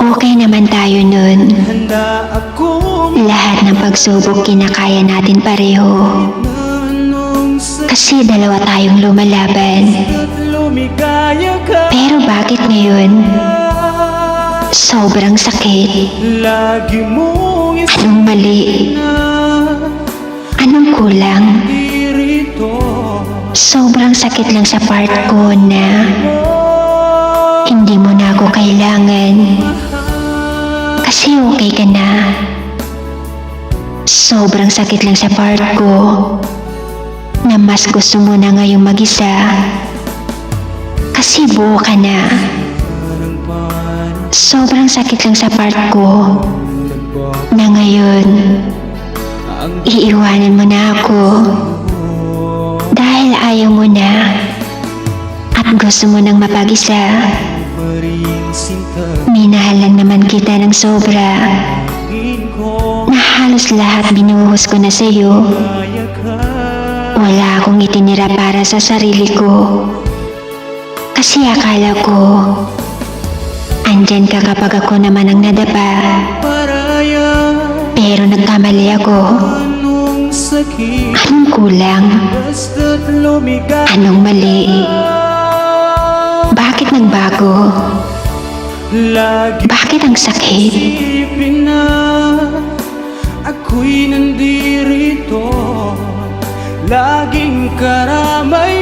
Okay naman tayo nun. Lahat ng pagsubok kinakaya natin pareho. Kasi dalawa tayong lumalaban. Pero bakit ngayon? Sobrang sakit. Anong mali? Anong kulang? Sobrang sakit lang sa part ko na hindi mo na ako kailangan. Kasi okay ka na. Sobrang sakit lang sa part ko na mas gusto mo na ngayong mag-isa. Kasi buo ka na. Sobrang sakit lang sa part ko na ngayon iiwanan mo na ako dahil ayaw mo na at gusto mo nang mapag-isa. Minahal lang naman kita ng sobra na halos lahat binuhos ko na kaya ka Wala akong itinira para sa sarili ko. Kasi akala ko, andyan ka kapag ako naman ang nadapa. Pero nagkamali ako. Anong Anong kulang? Basta't lumigaya Anong mali? Bakit ang sakit? na Ako'y nandirito Laging karamay